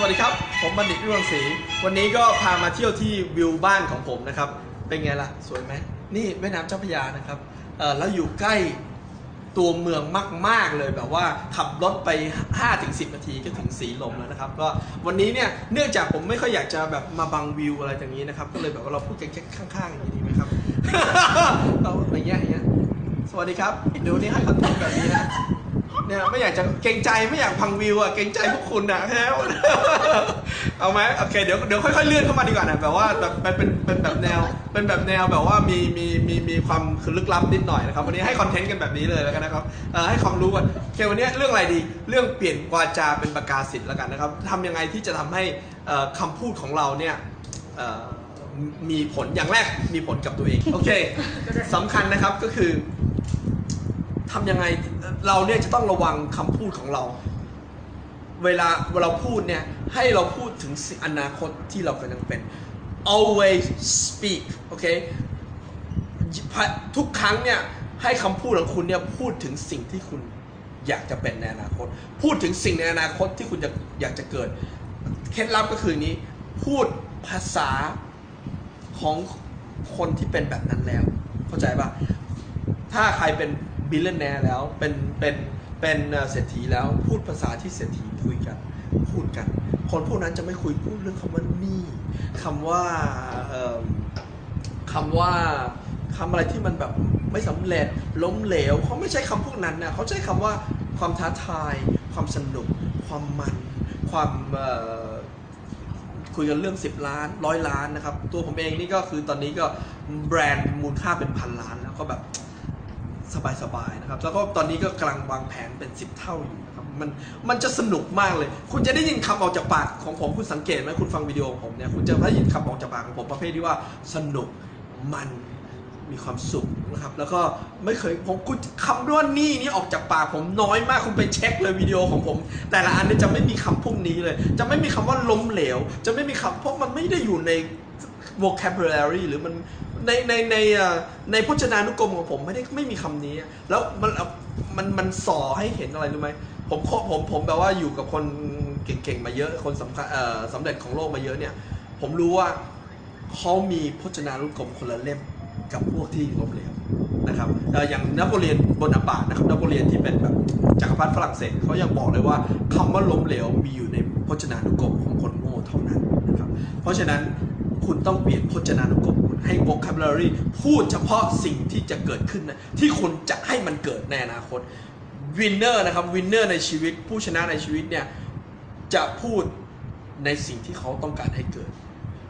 สวัสดีครับ ผมบัณฑิตวิวังศรีวันนี้ก็พามาเที่ยวที่วิวบ้านของผมนะครับ เป็นไงล่ะ สวยไหมนี่แม่น้ำเจ้าพระยานะครับเออแล้วอยู่ใกล้ตัวเมืองมาก ๆ เลยแบบว่าขับรถไป 5-10 นาทีก็ถึงสีลมแล้วนะครับ ก็วันนี้เนี่ยเนื่องจากผมไม่ค่อยอยากจะแบบมาบังวิวอะไรอย่างนี้นะครับ ก็เลยแบบว่าเราพูดกันแค่ข้างๆอย่างนี้ดีไหมครับเราอย่างเงี้ยอย่างเงี้ยสวัสดีครับเดี๋ยวนนี้ให้คอนเทนต์แบบนี้นะ เนี่ยไม่อยากจะเกรงใจไม่อยากพังวิวอะเกรงใจพวกคุณนะฮะเอาไหมโอเคเดี๋ยวเดี๋ยวค่อยๆเลื่อนเข้ามาดีกว่านะแบบว่าแบบเป็นเป็นเป็นแบบแนวเป็นแบบแนวแบบว่ามีมีมีมีความคือลึกลับนิดหน่อยนะครับวันนี้ให้คอนเทนต์กันแบบนี้เลยแล้วกันนะครับเอ่อให้ความรู้กันโอเควันนี้เรื่องอะไรดีเรื่องเปลี่ยนวาจาเป็นประกาศสิทธิ์แล้วกันนะครับทำยังไงที่จะทำให้เอ่อคำพูดของเราเนี่ยมีผลอย่างแรกมีผลกับตัวเองโอเคสำคัญนะครับก็คือ ทำยังไงเราเนี่ยจะต้องระวังคำพูดของเรา เวลาเวลาพูดเนี่ยให้เราพูดถึงสิ่งอนาคตที่เรากำลังเป็น always speak โอเคทุกครั้งเนี่ยให้คำพูดของคุณเนี่ยพูดถึงสิ่งที่คุณอยากจะเป็นในอนาคต พูดถึงสิ่งในอนาคตที่คุณจะอยากจะเกิด เคล็ดลับก็คือนี้ พูดภาษาของคนที่เป็นแบบนั้นแล้ว เข้าใจปะถ้าใครเป็น บิลเลนแนร์แล้วเป็นเป็นเป็นเศรษฐีแล้วพูดภาษาที่เศรษฐีคุยกัน พูดกัน คนพวกนั้นจะไม่คุยพูดเรื่องคำว่านี่คำว่าคำว่าคำอะไรที่มันแบบไม่สำเร็จล้มเหลวเขาไม่ใช้คำพวกนั้นนะเขาใช้คำว่าความท้าทาย ความสนุก ความมัน ความคุยกันเรื่อง 10 ล้านร้อยล้านนะครับ ตัวผมเองนี่ก็คือตอนนี้ก็แบรนด์มูลค่าเป็นพันล้านแล้วก็แบบ สบายๆนะครับ แล้วก็ตอนนี้ก็กำลังวางแผนเป็น 10 เท่าอยู่นะครับ มันมันจะสนุกมากเลย คุณจะได้ยินคำออกจากปากของผมคุณสังเกตไหมคุณฟังวิดีโอของผมเนี่ยคุณจะได้ยินคำออกจากปากของผมประเภทที่ว่าสนุกมันมีความสุขนะครับ แล้วก็ไม่เคยผมคุณคำว่านี่นี่ออกจากปากผมน้อยมากคุณไปเช็คเลยวิดีโอของผม แต่ละอันเนี่ยจะไม่มีคำพวกนี้เลย จะไม่มีคำว่าล้มเหลว จะไม่มีคำเพราะมันไม่ได้อยู่ใน vocabulary หรือมันในในในในพจนานุกรมของผมไม่ได้ไม่มีคำนี้ แล้วมันมันมันส่อให้เห็นอะไรรู้ไหมผมผมผมแบบว่าอยู่กับคนเก่งๆมาเยอะคนสำคัญเอ่อสำเร็จของโลกมาเยอะเนี่ย ผมรู้ว่าเขามีพจนานุกรมคนละเล่มกับพวกที่ล้มเหลวนะครับออย่างนโปเลียนบนาปานะครับนโปเลียนที่เป็นแบบจักรพรรดิฝรั่งเศสเขายังบอกเลยว่าคำว่าล้มเหลวมีอยู่ในพจนานุกรมของคนโง่เท่านั้นนะครับเพราะฉะนั้น คุณต้องเปลี่ยนพจนานุกรมคุณให้ vocabulary พูดเฉพาะสิ่งที่จะเกิดขึ้นนะที่คุณจะให้มันเกิดในอนาคต winner นะครับ winner ในชีวิต ผู้ชนะในชีวิตเนี่ยจะพูดในสิ่งที่เขาต้องการให้เกิด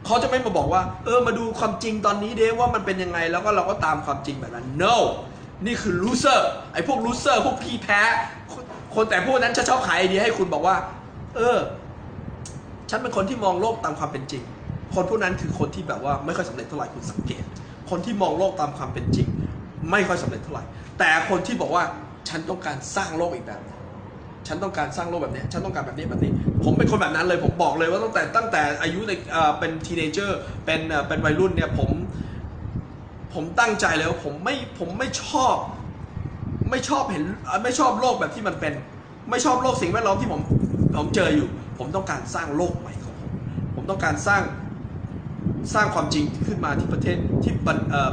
เขาจะไม่มาบอกว่า เออมาดูความจริงตอนนี้เด้ว่ามันเป็นยังไงแล้วก็เราก็ตามความจริงแบบนั้น no นี่คือ loser ไอ้พวก loser พวกพี่แพ้ คนแต่พวกนั้นจะชอบขายไอเดียให้คุณบอกว่า เออ ฉันเป็นคนที่มองโลกตามความเป็นจริง คนพวกนั้นคือคนที่แบบว่าไม่ค่อยสำเร็จเท่าไหร่คุณสังเกต คนที่มองโลกตามความเป็นจริง ไม่ค่อยสำเร็จเท่าไหร่ แต่คนที่บอกว่าฉันต้องการสร้างโลกอีกแบบฉันต้องการสร้างโลกแบบนี้ ฉันต้องการแบบนี้แบบนี้ ผมเป็นคนแบบนั้นเลย ผมบอกเลยว่าตั้งแต่ตั้งแต่อายุในเป็นทีเนเจอร์ เป็นเป็นวัยรุ่นเนี่ยผม ผมตั้งใจเลยว่าผมไม่ผมไม่ชอบ ไม่ชอบเห็นไม่ชอบโลกแบบที่มันเป็น ไม่ชอบโลกสิ่งแวดล้อมที่ผมผมเจออยู่ ผมต้องการสร้างโลกใหม่ของผม ผมต้องการสร้าง สร้างความจริงขึ้นมาที่ประเทศที่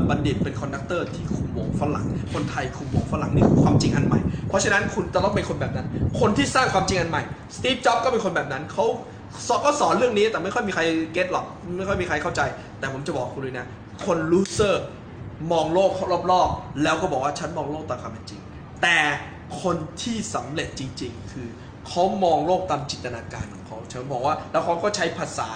บัณฑิตเป็นคอนดักเตอร์ที่คุมวงฝรั่ง คนไทยคุมวงฝรั่งนี่คือความจริงอันใหม่ เพราะฉะนั้นคุณจะต้องเป็นคนแบบนั้น คนที่สร้างความจริงอันใหม่สตีฟจ็อบก็เป็นคนแบบนั้นเขาสอนก็สอนเรื่องนี้แต่ไม่ค่อยมีใครเก็ตหรอกไม่ค่อยมีใครเข้าใจ แต่ผมจะบอกคุณเลยนะ คนลูเซอร์มองโลกรอบๆแล้วก็บอกว่าฉันมองโลกตามความเป็นจริง แต่คนที่สำเร็จจริง ๆ คือเขามองโลกตามจินตนาการของเขาฉันบอกว่าแล้วเขาก็ใช้ภาษา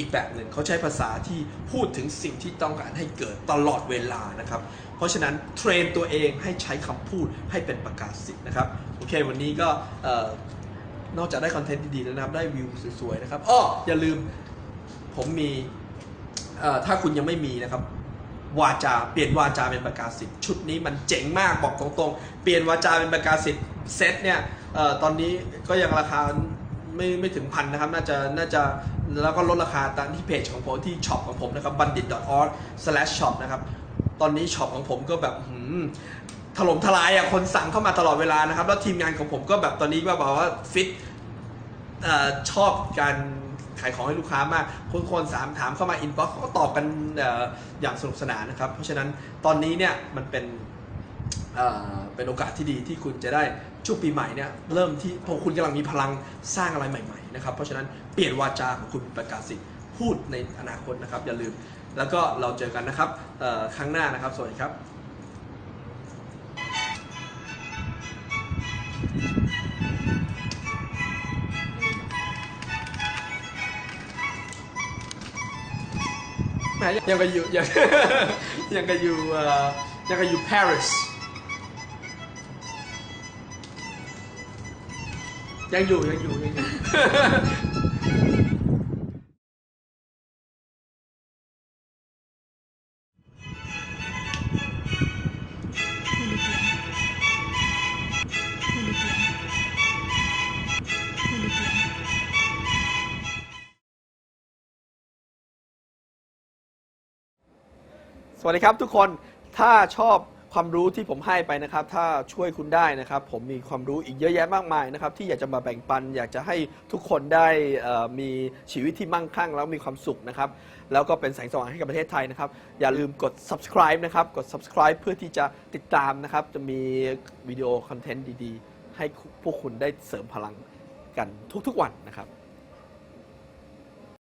อีกแบบหนึ่งเขาใช้ภาษาที่พูดถึงสิ่งที่ต้องการให้เกิดตลอดเวลานะครับ เพราะฉะนั้นเทรนตัวเองให้ใช้คำพูดให้เป็นประกาศสิทธิ์นะครับ โอเค วันนี้ก็นอกจากได้คอนเทนต์ดีๆแล้วนะครับ ได้วิวสวยๆนะครับอ้ออย่าลืมผมมีถ้าคุณยังไม่มีนะครับวาจาเปลี่ยนวาจาเป็นประกาศสิทธิ์ชุดนี้มันเจ๋งมากบอกตรงๆ เปลี่ยนวาจาเป็นประกาศสิทธิ์เซตเนี่ยออตอนนี้ก็ยังราคาไม่ไม่ถึงพันนะครับ น่าจะน่าจะ แล้วก็ลดราคาตามที่เพจของผมที่ช็อปของผมนะครับ bandit.org/shop นะครับ ตอนนี้ช็อปของผมก็แบบถล่มทลายอะคนสั่งเข้ามาตลอดเวลานะครับ แล้วทีมงานของผมก็แบบตอนนี้ก็แบบว่าฟิตอชอบการขายของให้ลูกค้ามากคนคนสามถามเข้ามาอินบ็อกซ์เขาก็ตอบกันออย่างสนุกสนานนะครับ เพราะฉะนั้นตอนนี้เนี่ยมันเป็นเป็นโอกาสที่ดีที่คุณจะได้ช่วงปีใหม่เนี่ยเริ่มที่พราะคุณกำลังมีพลังสร้างอะไรใหม่ นะครับ เพราะฉะนั้นเปลี่ยนวาจาของคุณประกาศสิทธิ์พูดในอนาคตนะครับ อย่าลืม แล้วก็เราเจอกันนะครับครั้งหน้านะครับ สวัสดีครับแหมยังกับอยู่ยังยังกับอยู่ยังกับอยู่ปารีสยังอยู่ยังอยู่ยังอยู่ สวัสดีครับทุกคน ถ้าชอบ ความรู้ที่ผมให้ไปนะครับ ถ้าช่วยคุณได้นะครับ ผมมีความรู้อีกเยอะแยะมากมายนะครับ ที่อยากจะมาแบ่งปัน อยากจะให้ทุกคนได้มีชีวิตที่มั่งคั่ง แล้วมีความสุขนะครับ แล้วก็เป็นแสงสว่างให้กับประเทศไทยนะครับ อย่าลืมกด subscribe นะครับ กด subscribe เพื่อที่จะติดตามนะครับ จะมีวิดีโอคอนเทนต์ดีๆ ให้พวกคุณได้เสริมพลังกันทุกๆวันนะครับ